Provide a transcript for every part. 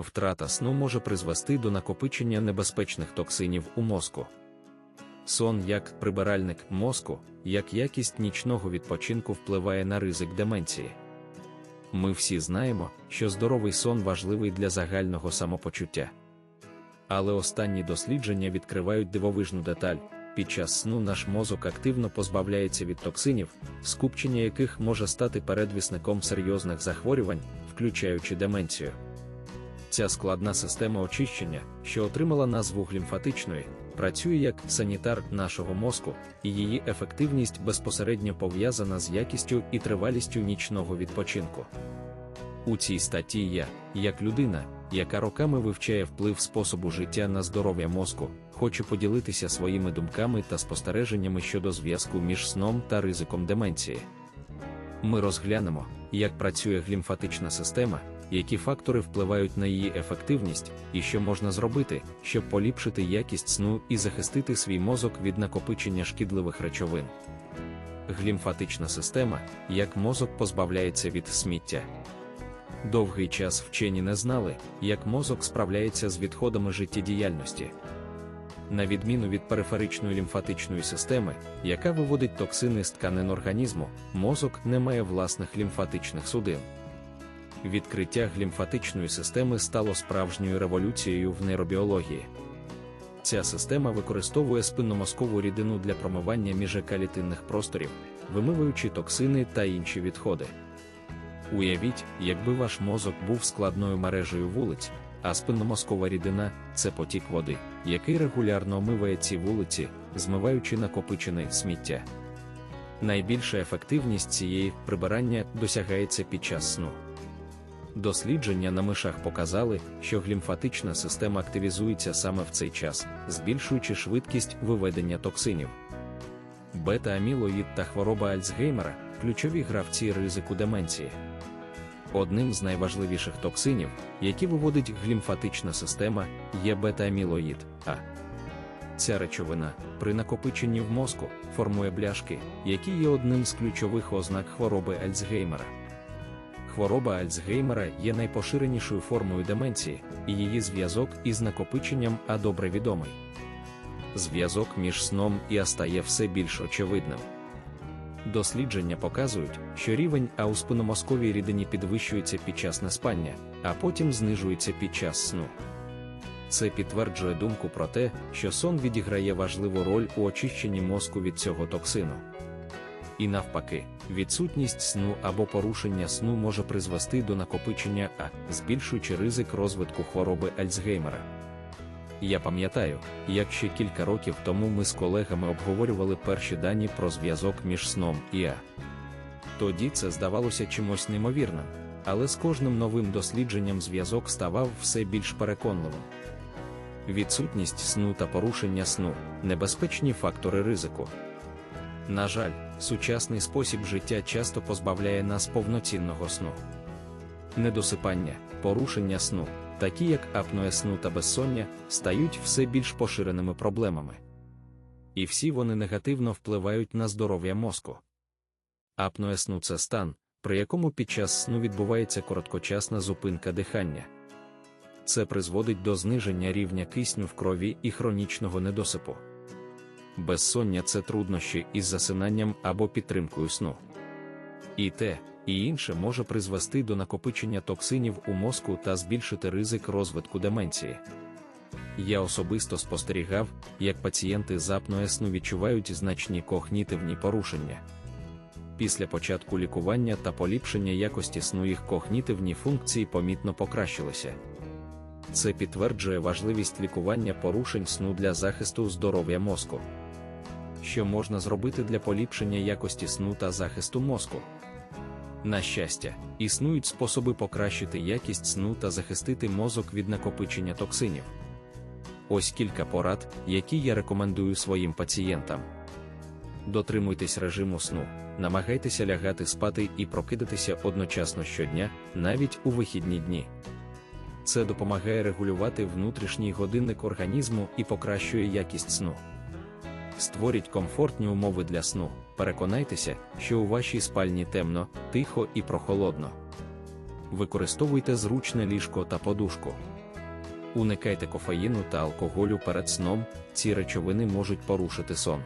Втрата сну може призвести до накопичення небезпечних токсинів у мозку. Сон як прибиральник мозку, як якість нічного відпочинку впливає на ризик деменції. Ми всі знаємо, що здоровий сон важливий для загального самопочуття. Але останні дослідження відкривають дивовижну деталь. Під час сну наш мозок активно позбавляється від токсинів, скупчення яких може стати передвісником серйозних захворювань, включаючи деменцію. Ця складна система очищення, що отримала назву глімфатичної, працює як санітар нашого мозку, і її ефективність безпосередньо пов'язана з якістю і тривалістю нічного відпочинку. У цій статті я, як людина, яка роками вивчає вплив способу життя на здоров'я мозку, хочу поділитися своїми думками та спостереженнями щодо зв'язку між сном та ризиком деменції. Ми розглянемо, як працює глімфатична система, які фактори впливають на її ефективність, і що можна зробити, щоб поліпшити якість сну і захистити свій мозок від накопичення шкідливих речовин. Глімфатична система, як мозок позбавляється від сміття. Довгий час вчені не знали, як мозок справляється з відходами життєдіяльності. На відміну від периферичної лімфатичної системи, яка виводить токсини з тканин організму, мозок не має власних лімфатичних судин. Відкриття глімфатичної системи стало справжньою революцією в нейробіології. Ця система використовує спинномозкову рідину для промивання міжекалітинних просторів, вимиваючи токсини та інші відходи. Уявіть, якби ваш мозок був складною мережею вулиць, а спинномозкова рідина це потік води, який регулярно омиває ці вулиці, змиваючи накопичене сміття. Найбільша ефективність цієї прибирання досягається під час сну. Дослідження на мишах показали, що глімфатична система активізується саме в цей час, збільшуючи швидкість виведення токсинів. Бета-амілоїд та хвороба Альцгеймера ключові гравці ризику деменції. Одним з найважливіших токсинів, які виводить глімфатична система, є бета-амілоїд А. Ця речовина при накопиченні в мозку формує бляшки, які є одним з ключових ознак хвороби Альцгеймера. Хвороба Альцгеймера є найпоширенішою формою деменції, і її зв'язок із накопиченням А добре відомий. Зв'язок між сном і А стає все більш очевидним. Дослідження показують, що рівень А у спинномозковій рідині підвищується під час неспання, а потім знижується під час сну. Це підтверджує думку про те, що сон відіграє важливу роль у очищенні мозку від цього токсину. І навпаки, відсутність сну або порушення сну може призвести до накопичення А, збільшуючи ризик розвитку хвороби Альцгеймера. Я пам'ятаю, як ще кілька років тому ми з колегами обговорювали перші дані про зв'язок між сном і А. Тоді це здавалося чимось неймовірним, але з кожним новим дослідженням зв'язок ставав все більш переконливим. Відсутність сну та порушення сну небезпечні фактори ризику. На жаль, сучасний спосіб життя часто позбавляє нас повноцінного сну. Недосипання, порушення сну, такі як апноє сну та безсоння, стають все більш поширеними проблемами. І всі вони негативно впливають на здоров'я мозку. Апноє сну це стан, при якому під час сну відбувається короткочасна зупинка дихання. Це призводить до зниження рівня кисню в крові і хронічного недосипу. Безсоння це труднощі із засинанням або підтримкою сну. І те, і інше може призвести до накопичення токсинів у мозку та збільшити ризик розвитку деменції. Я особисто спостерігав, як пацієнти з апноє сну відчувають значні когнітивні порушення. Після початку лікування та поліпшення якості сну їх когнітивні функції помітно покращилися. Це підтверджує важливість лікування порушень сну для захисту здоров'я мозку. Що можна зробити для поліпшення якості сну та захисту мозку? На щастя, існують способи покращити якість сну та захистити мозок від накопичення токсинів. Ось кілька порад, які я рекомендую своїм пацієнтам. Дотримуйтесь режиму сну, намагайтеся лягати спати і прокидатися одночасно щодня, навіть у вихідні дні. Це допомагає регулювати внутрішній годинник організму і покращує якість сну. Створіть комфортні умови для сну. Переконайтеся, що у вашій спальні темно, тихо і прохолодно. використовуйте зручне ліжко та подушку. Уникайте кофеїну та алкоголю перед сном, ці речовини можуть порушити сон.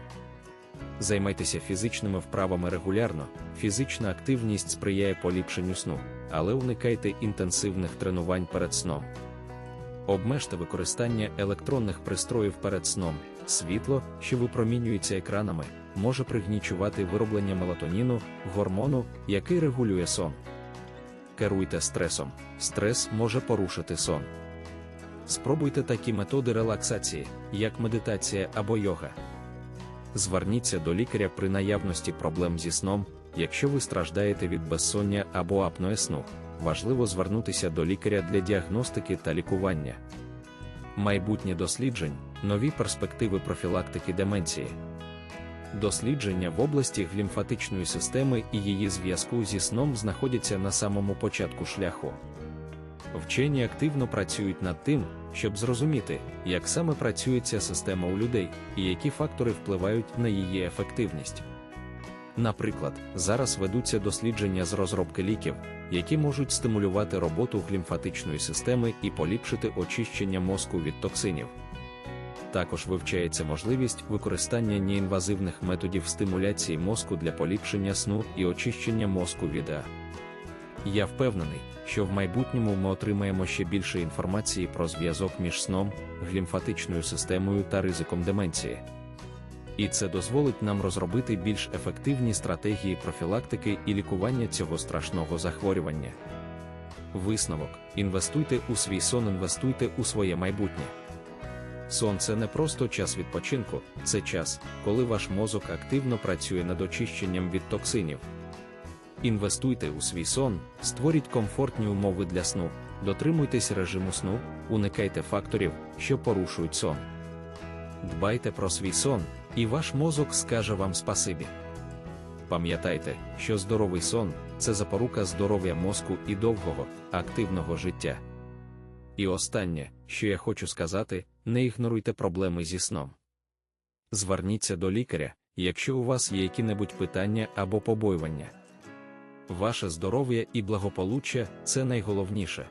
Займайтеся фізичними вправами регулярно, фізична активність сприяє поліпшенню сну, але уникайте інтенсивних тренувань перед сном. Обмежте використання електронних пристроїв перед сном, світло, що випромінюється екранами, може пригнічувати вироблення мелатоніну, гормону, який регулює сон. Керуйте стресом. Стрес може порушити сон. Спробуйте такі методи релаксації, як медитація або йога. Зверніться до лікаря при наявності проблем зі сном, якщо ви страждаєте від безсоння або апноє сну. Важливо звернутися до лікаря для діагностики та лікування. Майбутнє досліджень, нові перспективи профілактики деменції. Дослідження в області глімфатичної системи і її зв'язку зі сном знаходяться на самому початку шляху. Вчені активно працюють над тим, щоб зрозуміти, як саме працює ця система у людей і які фактори впливають на її ефективність. Наприклад, зараз ведуться дослідження з розробки ліків, які можуть стимулювати роботу глімфатичної системи і поліпшити очищення мозку від токсинів. Також вивчається можливість використання неінвазивних методів стимуляції мозку для поліпшення сну і очищення мозку від А. Я впевнений, що в майбутньому ми отримаємо ще більше інформації про зв'язок між сном, глімфатичною системою та ризиком деменції. І це дозволить нам розробити більш ефективні стратегії профілактики і лікування цього страшного захворювання. Висновок: інвестуйте у свій сон, інвестуйте у своє майбутнє. Сон це не просто час відпочинку, це час, коли ваш мозок активно працює над очищенням від токсинів. Інвестуйте у свій сон, створіть комфортні умови для сну, дотримуйтесь режиму сну, уникайте факторів, що порушують сон. Дбайте про свій сон, і ваш мозок скаже вам спасибі. Пам'ятайте, що здоровий сон це запорука здоров'я мозку і довгого, активного життя. І останнє, що я хочу сказати, не ігноруйте проблеми зі сном. Зверніться до лікаря, якщо у вас є які-небудь питання або побоювання. Ваше здоров'я і благополуччя це найголовніше.